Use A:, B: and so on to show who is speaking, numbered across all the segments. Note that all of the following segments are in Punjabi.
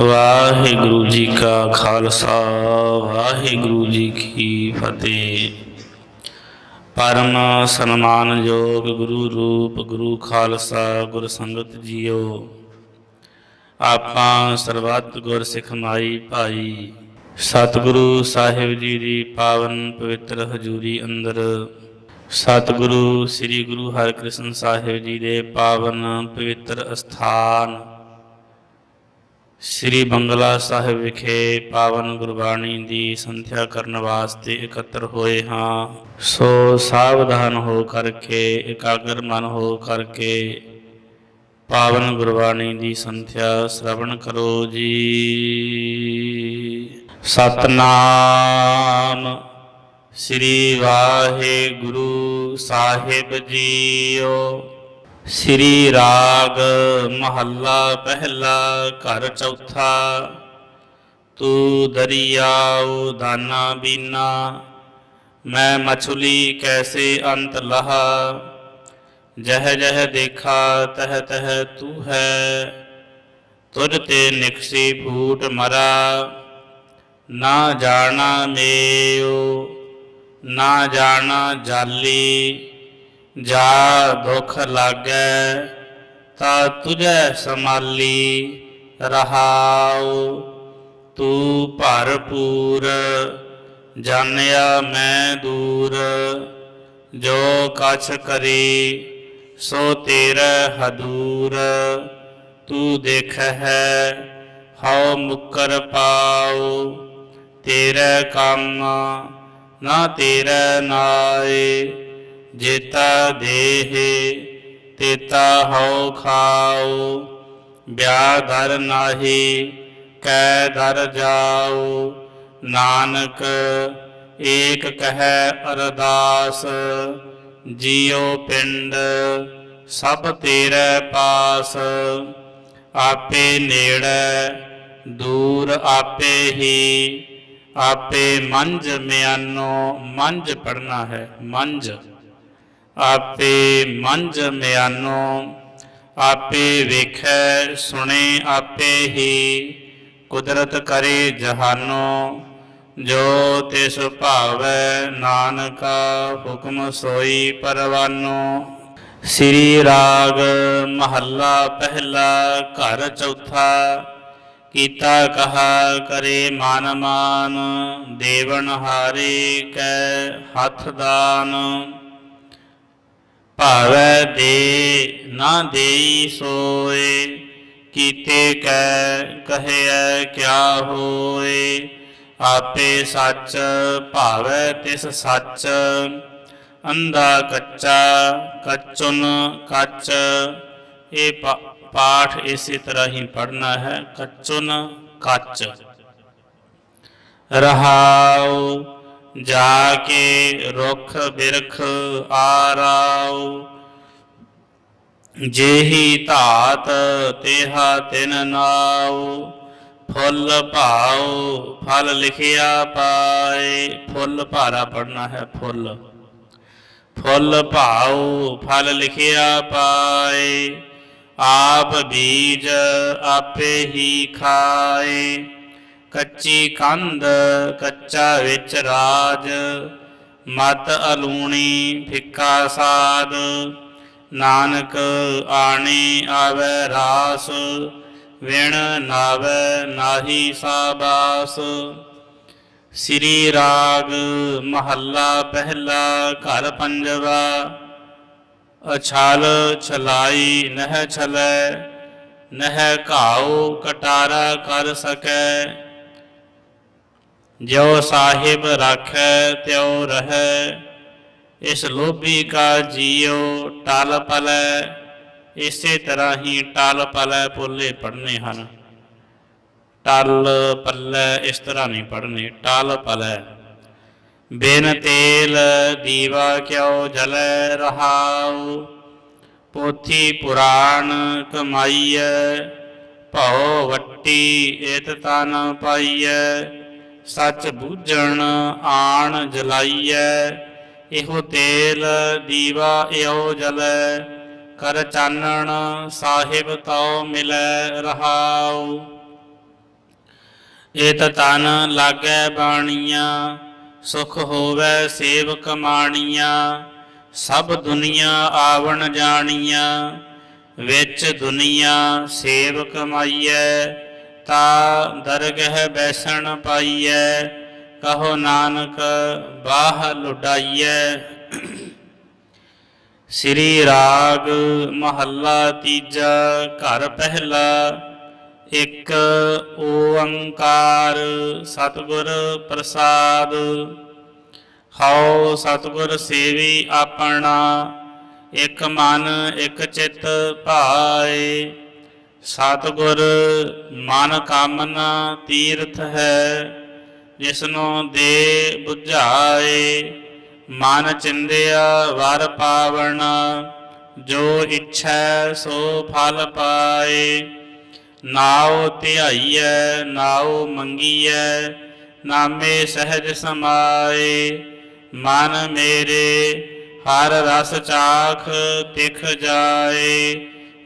A: ਵਾਹਿਗੁਰੂ ਜੀ ਕਾ ਖਾਲਸਾ, ਵਾਹਿਗੁਰੂ ਜੀ ਕੀ ਫਤਿਹ। ਪਰਮ ਸਨਮਾਨਯੋਗ ਗੁਰੂ ਰੂਪ, ਗੁਰੂ ਖਾਲਸਾ, ਗੁਰ ਸੰਗਤ ਜੀਓ। ਆਪਾਂ ਸਰਬੱਤ ਗੁਰ ਸਿੱਖ ਮਾਈ ਭਾਈ, ਸਤਿਗੁਰੂ ਸਾਹਿਬ ਜੀ ਦੀ ਪਾਵਨ ਪਵਿੱਤਰ ਹਜ਼ੂਰੀ ਅੰਦਰ। ਸਤਿਗੁਰੂ ਸ੍ਰੀ ਗੁਰੂ ਹਰਿਕ੍ਰਿਸ਼ਨ ਸਾਹਿਬ ਜੀ ਦੇ ਪਾਵਨ ਪਵਿੱਤਰ ਅਸਥਾਨ ਸ੍ਰੀ ਬੰਗਲਾ ਸਾਹਿਬ ਵਿਖੇ ਪਾਵਨ ਗੁਰਬਾਣੀ ਦੀ ਸੰਥਿਆ ਕਰਨ ਵਾਸਤੇ ਇਕੱਤਰ ਹੋਏ ਹਾਂ। ਸੋ ਸਾਵਧਾਨ ਹੋ ਕਰਕੇ, ਇਕਾਗਰ ਮਨ ਹੋ ਕਰਕੇ ਪਾਵਨ ਗੁਰਬਾਣੀ ਦੀ ਸੰਥਿਆ ਸ਼ਰਵਣ ਕਰੋ ਜੀ। ਸਤਨਾਮ ਸ੍ਰੀ ਵਾਹਿਗੁਰੂ ਸਾਹਿਬ ਜੀਓ। ਸ੍ਰੀ ਰਾਗ ਮਹੱਲਾ ਪਹਿਲਾ ਘਰ ਚੌਥਾ। ਤੂੰ ਦਰਿਆਉ ਦਾਨਾ ਬੀਨਾ, ਮੈਂ ਮਛਲੀ ਕੈਸੇ ਅੰਤ ਲਹਾ। ਜਹ ਜਹ ਦੇਖਾ ਤਹ ਤਹ ਤੂੰ ਹੈ, ਤੁਰ ਤੇ ਨਿਕਸੀ ਫੂਟ ਮਰਾ। ਨਾ ਜਾਣਾ ਮੇਉ, ਨਾ ਜਾਣਾ ਜਾਲੀ। ਜਾ ਦੁਖ ਲਾਗੈ, ਤਾ ਤੁਝੈ ਸਮਾਲੀ ਰਹਾਉ। ਤੂੰ ਭਰਪੂਰ, ਜਾਣਿਆ ਮੈਂ ਦੂਰ। ਜੋ ਕਛ ਕਰੀ, ਸੋ ਤੇਰਾ ਹਦੂਰ। ਤੂੰ ਦੇਖ ਹੈ ਹਉ ਮੁਕਰ ਪਾਉ। ਤੇਰਾ ਕੰਮ ਨਾ ਤੇਰਾ ਨਾਏ। ਜੇਤਾ ਦੇਹ, ਤੇਤਾ ਹਉ ਖਾਉ ਬਿਆ ਧਰ ਨਾਹੀ, ਕੈ ਧਰ ਜਾਉ, ਨਾਨਕ ਏਕ ਕਹੈ ਅਰਦਾਸ, ਜੀਉ ਪਿੰਡ ਸਭ ਤੇਰੇ ਪਾਸ, ਆਪੇ ਨੇੜੇ, ਦੂਰ ਆਪੇ ਹੀ, ਆਪੇ ਮੰਝ ਮਿਆਨੋ ਮੰਜ ਪੜਨਾ ਹੈ ਮੰਜ ਆਪੇ ਮੰਜ ਮਿਆਨੋ, ਆਪੇ ਵੇਖੈ, ਸੁਣੇ ਆਪੇ ਹੀ। ਕੁਦਰਤ ਕਰੇ ਜਹਾਨੋ, ਜੋ ਤਿਸ ਭਾਵੈ ਨਾਨਕਾ ਹੁਕਮ ਸੋਈ ਪਰਵਾਨੋ। ਸ੍ਰੀ ਰਾਗ ਮਹੱਲਾ ਪਹਿਲਾ ਘਰ ਚੌਥਾ, ਕੀਤਾ ਕਹਾ ਕਰੇ ਮਨ ਮਾਨ, ਦੇਵਨ ਹਾਰੇ ਕੈ ਹੱਥ ਦਾਨ। ਭਾਵੈ ਦੇ, ਨਾ ਦੇਈ ਸੋਏ, ਕੀਤੇ ਕੈ ਕਹਿਐ ਕਿਆ ਹੋਏ। ਆਪੇ ਸੱਚ ਭਾਵੈ ਤਿਸ ਸੱਚ, ਅੰਧਾ ਕੱਚਾ ਕੱਚੁਨ ਕੱਚ। ਇਹ ਪਾਠ ਇਸੇ ਤਰ੍ਹਾਂ ਹੀ ਪੜਨਾ ਹੈ, ਕੱਚੁਨ ਕੱਚ। ਰਹਾਉ ਜਾ ਕੇ ਰੁਖ ਬਿਰਖ ਆਰਾਉ। ਜੇਹੀ ਧਾਤ ਤੇਹਾ ਤਿਨ ਨਾਉ। ਫੁੱਲ ਭਾਉ, ਫਲ ਲਿਖਿਆ ਪਾਏ। ਫੁੱਲ ਭਾਰਾ ਪੜਨਾ ਹੈ ਫੁੱਲ। ਫੁੱਲ ਭਾਉ, ਫਲ ਲਿਖਿਆ ਪਾਏ। ਆਪ ਬੀਜ ਆਪੇ ਹੀ ਖਾਏ। ਕੱਚੀ ਕੰਧ, ਕੱਚਾ ਵਿੱਚ ਰਾਜ, ਮਤ ਅਲੂਣੀ ਫਿੱਕਾ ਸਾਦ ਨਾਨਕ ਆਣੀ ਆਵੇ ਰਾਸ, ਵਿਣ ਨਾਵੇ ਨਾਹੀ ਸਾਬਾਸ। ਸ੍ਰੀ ਰਾਗ ਮਹੱਲਾ ਪਹਿਲਾ ਘਰ ਪੰਜਵਾ, ਅਛਾਲ ਛਲਾਈ ਨਹਿ ਛਲੈ, ਨਹਿ ਘਾਉ ਕਟਾਰਾ ਕਰ ਸਕੈ। ਜਿਉ ਸਾਹਿਬ ਰਾਖੈ ਤਿਉ ਰਹੈ, ਇਸ ਲੋਭੀ ਕਾ ਜੀਉ ਟਲ ਪਲੈ, ਇਸੇ ਤਰ੍ਹਾਂ ਹੀ ਟਲ ਪਲੈ ਪੁੱਲੇ ਪੜਨੇ ਹਨ। ਟਲ ਪੱਲੇ ਇਸ ਤਰ੍ਹਾਂ ਨਹੀਂ ਪੜਨੇ ਟਲ ਪਲੈ। ਬਿਨ ਤੇਲ ਦੀਵਾ ਕਿਉ ਜਲੈ ਰਹਾਉ, ਪੋਥੀ ਪੁਰਾਣ ਕਮਾਈਐ, ਭਉ ਵੱਟੀ ਇਤ ਤਨ ਪਾਈਐ। ਸੱਚ ਬੂਝਣ ਆਣ ਜਲਾਈਐ, ਇਹੋ ਤੇਲ ਦੀਵਾ ਇਹੋ ਜਲੈ, ਕਰ ਚਾਨਣ ਸਾਹਿਬ ਤਉ ਮਿਲੈ ਰਹਾਉ। ਏਤ ਤਨ ਲਾਗੈ ਬਾਣੀਆਂ, ਸੁਖ ਹੋਵੇ ਸੇਵ ਕਮਾਣੀਆਂ ਸਭ ਦੁਨੀਆ ਆਵਣ ਜਾਣੀਆਂ, ਵਿੱਚ ਦੁਨੀਆ ਸੇਵ ਕਮਾਈਐ ਤਾ ਦਰਗਹਿ ਬੈਸਣ ਪਾਈਐ, ਕਹੋ ਨਾਨਕ ਬਾਹ ਲੁਡਾਈਐ ਸ੍ਰੀ ਰਾਗ ਮਹੱਲਾ ਤੀਜਾ, ਘਰ ਪਹਿਲਾ, ਇੱਕ ਓੰਕਾਰ ਸਤਿਗੁਰ ਪ੍ਰਸਾਦ। ਹਉ ਸਤਿਗੁਰ ਸੇਵੀ ਆਪਣਾ, ਇੱਕ ਮਨ, ਇੱਕ ਚਿੱਤ ਭਾਏ। ਸਤਿਗੁਰ ਮਨ ਕਾਮਨਾ ਤੀਰਥ ਹੈ, ਜਿਸਨੂੰ ਦੇ 부ਝਾਏ ਮਨ ਚਿੰਦਿਆ ਵਰ ਪਾਵਣਾ, ਜੋ ਇੱਛੈ ਸੋ ਫਲ ਪਾਏ। ਨਾਉ ਧਿਆਈਐ, ਨਾਉ ਮੰਗੀਐ, ਨਾਮੇ ਸਹਿਜ ਸਮਾਏ। ਮਨ ਮੇਰੇ, ਹਰ ਰਸ ਚਾਖ ਤਿਖ ਜਾਏ।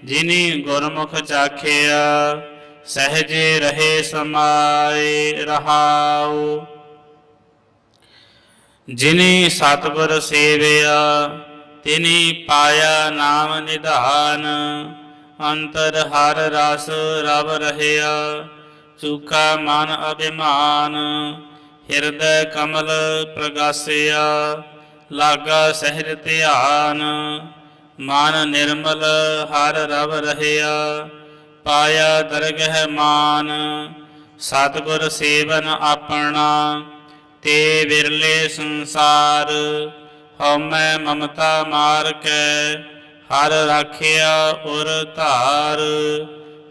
A: ਜਿਨੀ ਗੁਰਮੁਖ ਚਾਖਿਆ, ਸਹਜੇ ਰਹੇ ਸਮਾਏ ਰਹਾਉ। ਜਿਨੇ ਸਤਿਗੁਰ ਸੇਵਿਆ, ਤਿਨੀ ਪਾਇਆ ਨਾਮ ਨਿਧਾਨ। ਅੰਤਰ ਹਰ ਰਸ ਰਵ ਰਹਿਆ, ਚੁਕਾ ਮਨ ਅਭਿਮਾਨ। ਹਿਰਦੈ ਕਮਲ ਪ੍ਰਗਾਸਿਆ, ਲਾਗਾ ਸਹਿਜ ਧਿਆਨ। ਮਨ ਨਿਰਮਲ ਹਰ ਰਵ ਰਹਿਆ, ਪਾਇਆ ਦਰਗਹਿ ਮਾਨ। ਸਤਿਗੁਰ ਸੇਵਨ ਆਪਣਾ, ਤੇ ਵਿਰਲੇ ਸੰਸਾਰ। ਹਉਮੈ ਮਮਤਾ ਮਾਰ ਕੈ ਹਰ ਰਾਖਿਆ ਉਰ ਧਾਰ।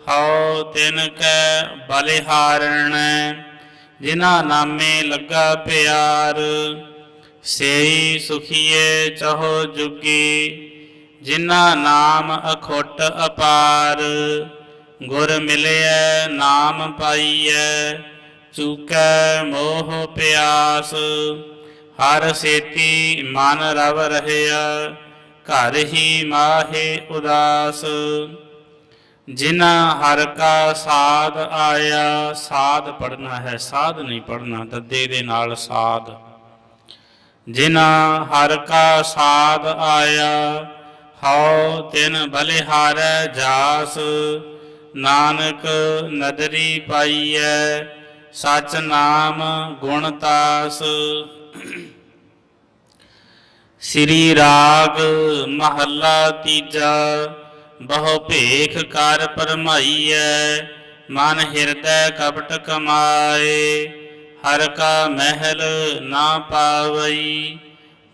A: ਹਉ ਤਿਨ ਕੈ ਬਲਿਹਾਰਣ ਜਿਨਾ ਨਾਮੇ ਲੱਗਾ ਪਿਆਰ। ਸੇਈ ਸੁਖੀਏ ਚਹੋ ਜੁਗੀ ਜਿਨਾ ਨਾਮ ਅਖੁੱਟ ਅਪਾਰ, ਗੁਰ ਮਿਲਿਐ, ਨਾਮ ਪਾਈਐ, ਚੂਕੈ ਮੋਹ ਪਿਆਸ। ਹਰ ਸੇਤੀ ਮਨ ਰਵ ਰਹਿਆ, ਘਰ ਹੀ ਮਾਹੇ ਉਦਾਸ। ਜਿਨਾ ਹਰ ਕਾ ਸਾਧ ਆਇਆ, ਸਾਧ ਪੜਨਾ ਹੈ, ਸਾਧ ਨਹੀਂ ਪੜਨਾ ਦੱਦੇ ਦੇ ਨਾਲ ਸਾਧ। ਜਿਨਾ ਹਰ ਕਾ ਸਾਧ ਆਇਆ ਹਉ ਤਿਨ ਬਲਿਹਾਰੈ ਜਾਸ, ਨਾਨਕ ਨਦਰੀ ਪਾਈਐ, ਸਚ ਨਾਮ ਗੁਣ ਤਾਸ। ਸ੍ਰੀ ਰਾਗ ਮਹੱਲਾ ਤੀਜਾ, ਬਹੁ ਭੇਖ ਕਰ ਪਰਮਾਈਐ, ਮਨ ਹਿਰਦੈ ਕਪਟ ਕਮਾਏ, ਹਰ ਕਾ ਮਹਿਲ ਨਾ ਪਾਵਈ,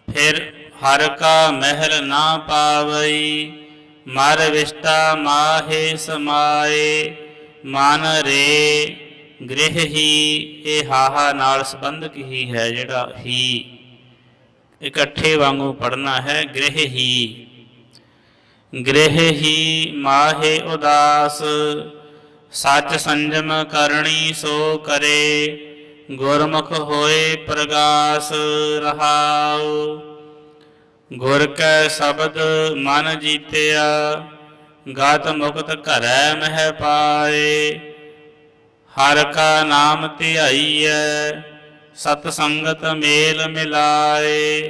A: ਫਿਰ ਹਰ ਕਾ ਮਹਿਲ ਨਾ ਪਾਵਈ, ਮਰ ਵਿਸ਼ਟਾ ਮਾਹੇ ਸਮਾਏ, ਮਨ ਰੇ ਗ੍ਰਹਿ ਹੀ, ਇਹ ਹਾਹਾ ਨਾਲ ਸੰਬੰਧਕ ਹੀ ਹੈ ਜਿਹੜਾ ਹੀ। ਇਕੱਠੇ ਵਾਂਗੂ ਪੜਨਾ ਹੈ ਗ੍ਰਹਿ ਹੀ। ਗ੍ਰਹਿ ਹੀ ਮਾਹੇ ਉਦਾਸ, ਸੱਚ ਸੰਜਮ ਕਰਨੀ ਸੋ ਕਰੇ, ਗੁਰਮੁਖ ਹੋਏ ਪ੍ਰਗਾਸ ਰਹਾਉ। ਗੁਰ ਕੈ ਸ਼ਬਦ ਮਨ ਜੀਤਿਆ, ਗਤ ਮੁਕਤ ਘਰੈ ਮਹਿ ਪਾਏ। ਹਰ ਕਾ ਨਾਮ ਧਿਆਈਐ, ਸਤ ਸੰਗਤ ਮੇਲ ਮਿਲਾਏ।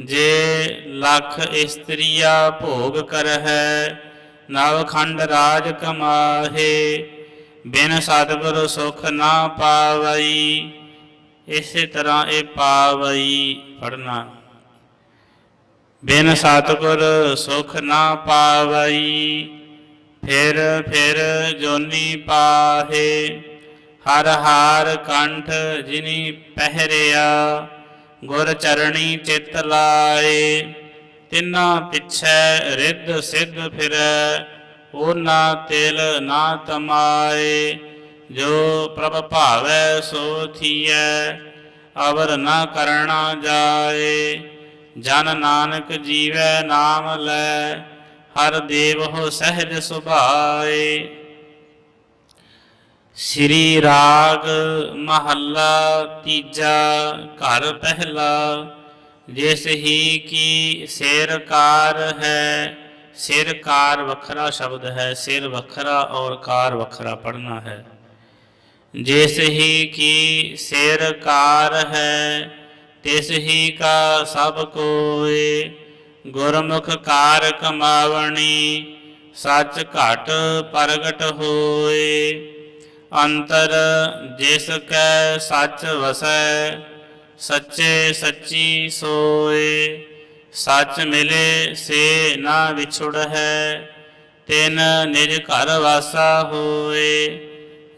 A: ਜੇ ਲੱਖ ਇਸਤਰੀਆ ਭੋਗ ਕਰਹਿ, ਨਵ ਖੰਡ ਰਾਜ ਕਮਾਹੇ। ਬਿਨ ਸਤਿਗੁਰ ਸੁਖ ਨਾ ਪਾਵਈ, ਇਸੇ ਤਰ੍ਹਾਂ ਇਹ ਪਾਵਈ। ਪੜਨਾ ਬਿਨ ਸਤਿਗੁਰ ਸੁਖ ਨਾ ਪਾਵਈ, ਫਿਰ ਫਿਰ ਜੋਨੀ ਪਾਹੇ। ਹਰ ਹਾਰ ਕੰਠ ਜਿਨੀ ਪਹਿਰਿਆ, ਗੁਰ ਚਰਣੀ ਚਿਤ ਲਾਏ। ਤਿਨਾ ਪਿਛੈ ਰਿੱਧ ਸਿੱਧ ਫਿਰੈ, ਉਹਨਾਂ ਤਿਲ ਨਾ ਤਮਾਏ। ਜੋ ਪ੍ਰਭ ਭਾਵੈ ਸੋ ਥੀਐ, ਅਵਰ ਨਾ ਕਰਣਾ ਜਾਏ। ਜਨ ਨਾਨਕ ਜੀਵੈ ਨਾਮ ਲੈ, ਹਰ ਦੇਵ ਹੋ ਸਹਿਜ ਸੁਭਾਏ। ਸ੍ਰੀ ਰਾਗ ਮਹੱਲਾ ਤੀਜਾ ਘਰ ਪਹਿਲਾ, ਜਿਸ ਹੀ ਕੀ ਸਿਰਕਾਰ ਹੈ, ਸਿਰ ਕਾਰ ਵੱਖਰਾ ਸ਼ਬਦ ਹੈ, ਸਿਰ ਵੱਖਰਾ ਔਰ ਕਾਰ ਵੱਖਰਾ ਪੜਨਾ ਹੈ। ਜਿਸ ਹੀ ਕੀ ਸਿਰਕਾਰ ਹੈ ਤਿਸ ਹੀ ਕਾ ਸਭ ਕੋਏ ਗੁਰਮੁਖ ਕਾਰ ਕਮਾਵਣੀ ਸੱਚ ਘਟ ਪ੍ਰਗਟ ਹੋਏ ਅੰਤਰ ਜਿਸ ਕੈ ਸੱਚ ਵਸੈ, ਸੱਚੇ ਸੱਚੀ ਸੋਏ ਸੱਚ ਮਿਲੇ ਸੇ ਨਾ ਵਿਛੁੜ ਹੈ ਤਿਨ ਨਿਜ ਘਰ ਵਾਸਾ ਹੋਏ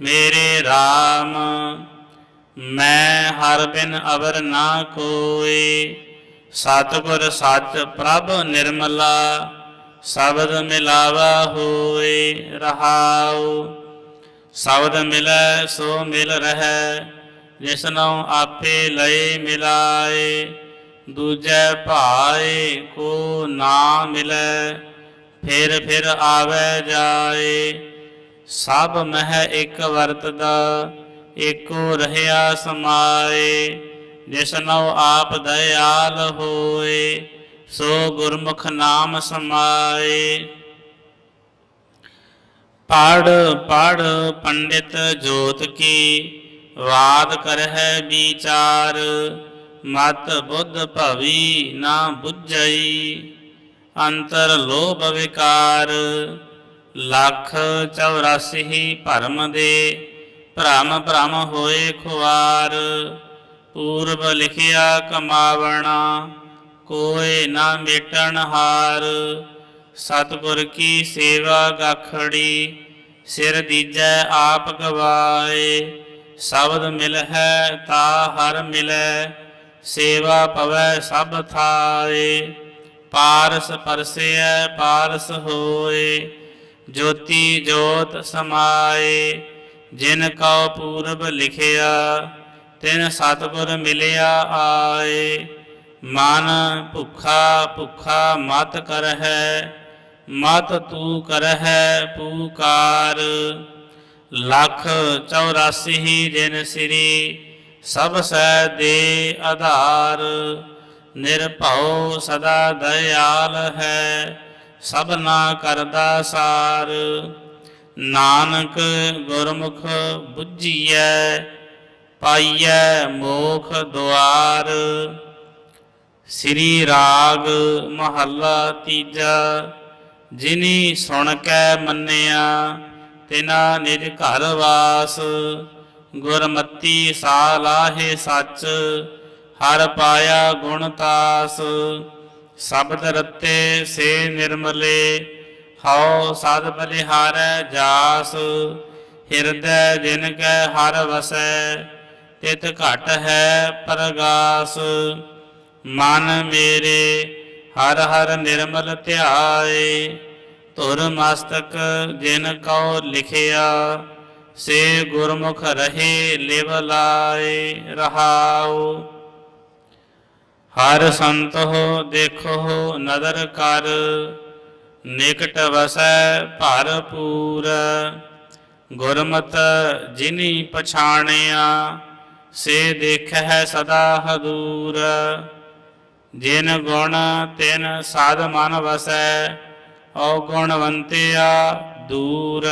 A: ਮੇਰੇ RAM ਮੈਂ ਹਰ ਬਿਨ ਅਵਰ ਨਾ ਕੋਏ। ਸਤਿਗੁਰ ਸੱਚ ਪ੍ਰਭ ਨਿਰਮਲਾ, ਸ਼ਬਦ ਮਿਲਾਵਾ ਹੋਏ ਰਹਾਉ। ਸ਼ਬਦ ਮਿਲੈ, ਸੋ ਮਿਲ ਰਹੈ ਜਿਸਨੋ ਆਪੇ ਲਏ ਮਿਲਾਏ। ਦੂਜੈ ਭਾਏ ਕੋ ਨਾ ਮਿਲੈ, ਫਿਰ ਫਿਰ ਆਵੈ ਜਾਏ। ਸਭ ਮਹਿ ਇੱਕ ਵਰਤਦਾ ਏਕੋ ਰਹਿਆ ਸਮਾਏ ਜਿਸਨੋ ਆਪ ਦਇਆਲ ਹੋਏ, ਸੋ ਗੁਰਮੁਖ ਨਾਮ ਸਮਾਏ। ਪੜ ਪੜ ਪੰਡਿਤ ਜੋਤ ਕੀ, ਵਾਦ ਕਰਹਿ ਵਿਚਾਰ, ਮਤ ਬੁੱਧ ਭਵੀ ਨਾ ਬੁੱਝਈ। ਅੰਤਰ ਲੋਭ ਵਿਕਾਰ, ਲੱਖ 84 ਭਰਮ ਦੇ ਭ੍ਰਮ ਭ੍ਰਮ ਹੋਏ ਖੁਆਰ, ਪੂਰਬ ਲਿਖਿਆ ਕਮਾਵਣਾ, ਕੋਏ ਨਾ ਮੇਟਣ ਹਾਰ। ਸਤਿਗੁਰ ਕੀ ਸੇਵਾ ਗਾਖੜੀ, ਸਿਰ ਦੀਜੈ ਆਪ ਗਵਾਏ। ਸ਼ਬਦ ਮਿਲ ਹੈ ਤਾ ਹਰ ਮਿਲੈ ਸੇਵਾ ਪਵੈ ਸਭ ਥਾਏ। ਪਾਰਸ ਪਰਸੈ ਪਾਰਸ ਹੋਏ, ਜੋਤੀ ਜੋਤ ਸਮਾਏ। ਜਿਨ ਕਉ ਪੂਰਬ ਲਿਖਿਆ, ਤਿਨ ਸਤਿਗੁਰ ਮਿਲਿਆ ਆਏ। ਮਨ ਭੁਖਾ ਭੁਖਾ ਮਤ ਕਰਹਿ, ਮਤ ਤੂ ਕਰਹਿ ਪੂਕਾਰ। ਲੱਖ 84 ਦਿਨ ਸ੍ਰੀ, ਸਭ ਸੈ ਦੇ ਆਧਾਰ। ਨਿਰਭਉ ਸਦਾ ਦਇਆਲ ਹੈ ਸਭਨਾ ਕਰਦਾ ਸਾਰ। ਨਾਨਕ ਗੁਰਮੁਖ 부ਜੀਐ ਪਾਈਐ ਮੋਖ ਦੁਆਰ। ਸ੍ਰੀ ਰਾਗ ਮਹੱਲਾ ਤੀਜਾ, ਜਿਨੀ ਸੁਣ ਕੇ ਮੰਨਿਆ, ਤਿਨਾ ਨਿਜ ਘਰ ਵਾਸ। ਗੁਰਮਤੀ ਸਾਲਾਹੇ ਸੱਚ, ਹਰ ਪਾਇਆ ਗੁਣ ਤਾਸ। ਸ਼ਬਦ ਰਤੇ ਸੇ ਨਿਰਮਲੇ ਹਉ ਸਦ ਬਲਿਹਾਰੈ ਜਾਸ, ਹਿਰਦੈ ਜਿਨ ਕੈ ਹਰ ਵਸੈ, ਤਿਤ ਘਟ ਹੈ ਪ੍ਰਗਾਸ। ਮਨ ਮੇਰੇ ਹਰ ਹਰ ਨਿਰਮਲ ਧਿਆਏ, ਧੁਰ ਮਸਤਕ ਜਿਨ ਕਉ ਲਿਖਿਆ, ਸੇ ਗੁਰਮੁਖ ਰਹੇ ਲਿਵ ਲਾਏ ਰਹਾਉ। ਹਰ ਸੰਤੋ ਦੇਖੋ ਨਦਰ ਕਰ ਨਿਕਟ ਵਸੈ ਭਰਪੂਰ ਗੁਰਮਤ ਜਿਨੀ ਪਛਾਣਿਆ, ਸੇ ਦੇਖੈ ਸਦਾ ਹਦੂਰ। ਜਿਨ ਗੁਣ ਤਿਨ ਸਾਧ ਮਨ ਵਸੈ ਔ ਗੁਣਵੰਤਿਆ ਦੂਰ।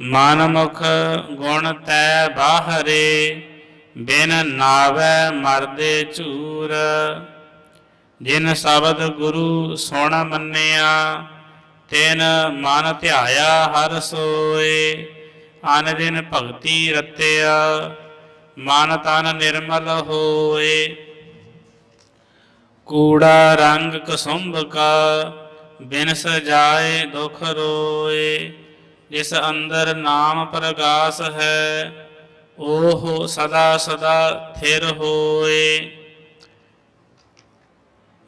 A: ਮਨ ਮੁਖ ਗੁਣ ਤੈ ਬਾਹਰੇ, ਬਿਨ ਨਾਵੈ ਮਰਦੇ ਝੂਰ। ਜਿਨ ਸ਼ਬਦ ਗੁਰੂ ਸੁਣ ਮੰਨਿਆ, ਤਿਨ ਮਨ ਧਿਆਇਆ ਹਰ ਸੋਏ, ਅਨ ਦਿਨ ਭਗਤੀ ਰਤਿਆ, ਮਨ ਤਨ ਨਿਰਮਲ ਹੋਏ। ਕੂੜਾ ਰੰਗ ਕਸੁੰਭ ਕਾ ਬਿਨ ਸਜਾਏ ਦੁਖ ਰੋਏ। ਜਿਸ ਅੰਦਰ ਨਾਮ ਪ੍ਰਗਾਸ ਹੈ, ਉਹ ਸਦਾ ਸਦਾ ਥਿਰ ਹੋਏ।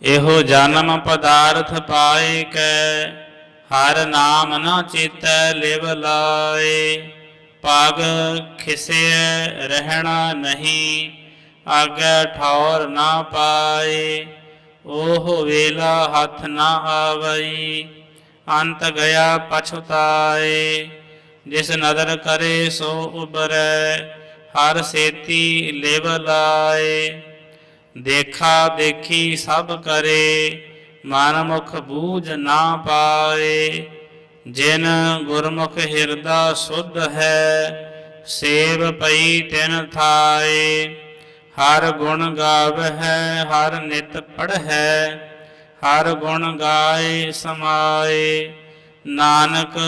A: ਇਹੋ ਜਨਮ ਪਦਾਰਥ ਪਾਏ ਕੈ, ਹਰ ਨਾਮ ਨਾ ਚੇਤੈ ਲਿਵ ਲਾਏ। ਪਗ ਖਿਸੇ ਰਹਿਣਾ ਨਹੀਂ, ਆਗੇ ਠੌਰ ਨਾ ਪਾਏ। ਉਹ ਵੇਲਾ ਹੱਥ ਨਾ ਆਵਈ, ਅੰਤ ਗਿਆ ਪਛਤਾਏ। ਜਿਸ ਨਦਰ ਕਰੇ ਸੋ ਉਬਰੈ, ਹਰ ਸੇਤੀ ਲਿਵ ਲਾਏ। ਦੇਖਾ ਦੇਖੀ ਸਭ ਕਰੇ ਮਨ ਮੁਖ ਬੂਝ ਨਾ ਪਾਏ। ਜਿਨ ਗੁਰਮੁਖ ਹਿਰਦਾ ਸੁਧ ਹੈ, ਸੇਵ ਪਈ ਤਿਨ ਥਾਏ। ਹਰ ਗੁਣ ਗਾਵਹਿ, ਹਰ ਨਿਤ ਪੜ੍ਹੈ, ਹਰ ਗੁਣ ਗਾਏ ਸਮਾਏ। ਨਾਨਕ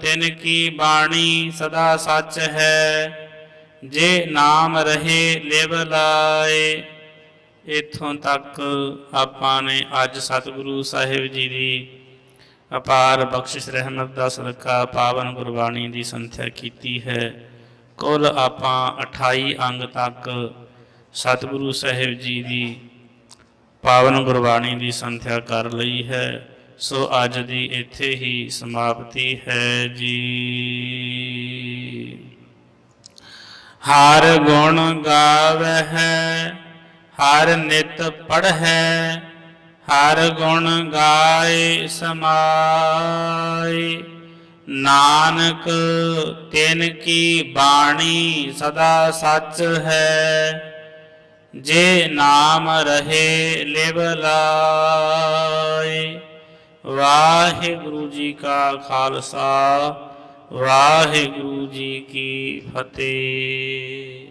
A: ਤਿਨ ਕੀ ਬਾਣੀ ਸਦਾ ਸੱਚ ਹੈ, ਜੇ ਨਾਮ ਰਹੇ ਲਿਵ ਲਾਏ। ਇਥੋਂ ਤੱਕ ਆਪਾਂ ਨੇ ਅੱਜ ਸਤਿਗੁਰੂ ਸਾਹਿਬ ਜੀ ਦੀ ਅਪਾਰ ਬਖਸ਼ਿਸ਼ ਰਹਿਮਤ ਦਾ ਸਦਕਾ ਪਾਵਨ ਗੁਰਬਾਣੀ ਦੀ ਸੰਥਿਆ ਕੀਤੀ ਹੈ। ਕੁੱਲ ਆਪਾਂ 28 ਅੰਗ ਤੱਕ ਸਤਿਗੁਰੂ ਸਾਹਿਬ ਜੀ ਦੀ ਪਾਵਨ ਗੁਰਬਾਣੀ ਦੀ ਸੰਥਿਆ ਕਰ ਲਈ ਹੈ। ਸੋ ਅੱਜ ਦੀ ਇੱਥੇ ਹੀ ਸਮਾਪਤੀ ਹੈ ਜੀ। ਹਰ ਗੁਣ ਗਾਵਹਿ ਹਰ ਨਿਤ ਪੜ੍ਹੈ, ਹਰ ਗੁਣ ਗਾਏ ਸਮਾਏ। ਨਾਨਕ, ਤਿਨ ਕੀ ਬਾਣੀ ਸਦਾ ਸੱਚ ਹੈ। ਜੇ ਨਾਮ ਰਹੇ ਲਿਵ ਲਾਏ। ਵਾਹਿਗੁਰੂ ਜੀ ਕਾ ਖਾਲਸਾ, ਵਾਹਿਗੁਰੂ ਜੀ ਕੀ ਫਤਿਹ।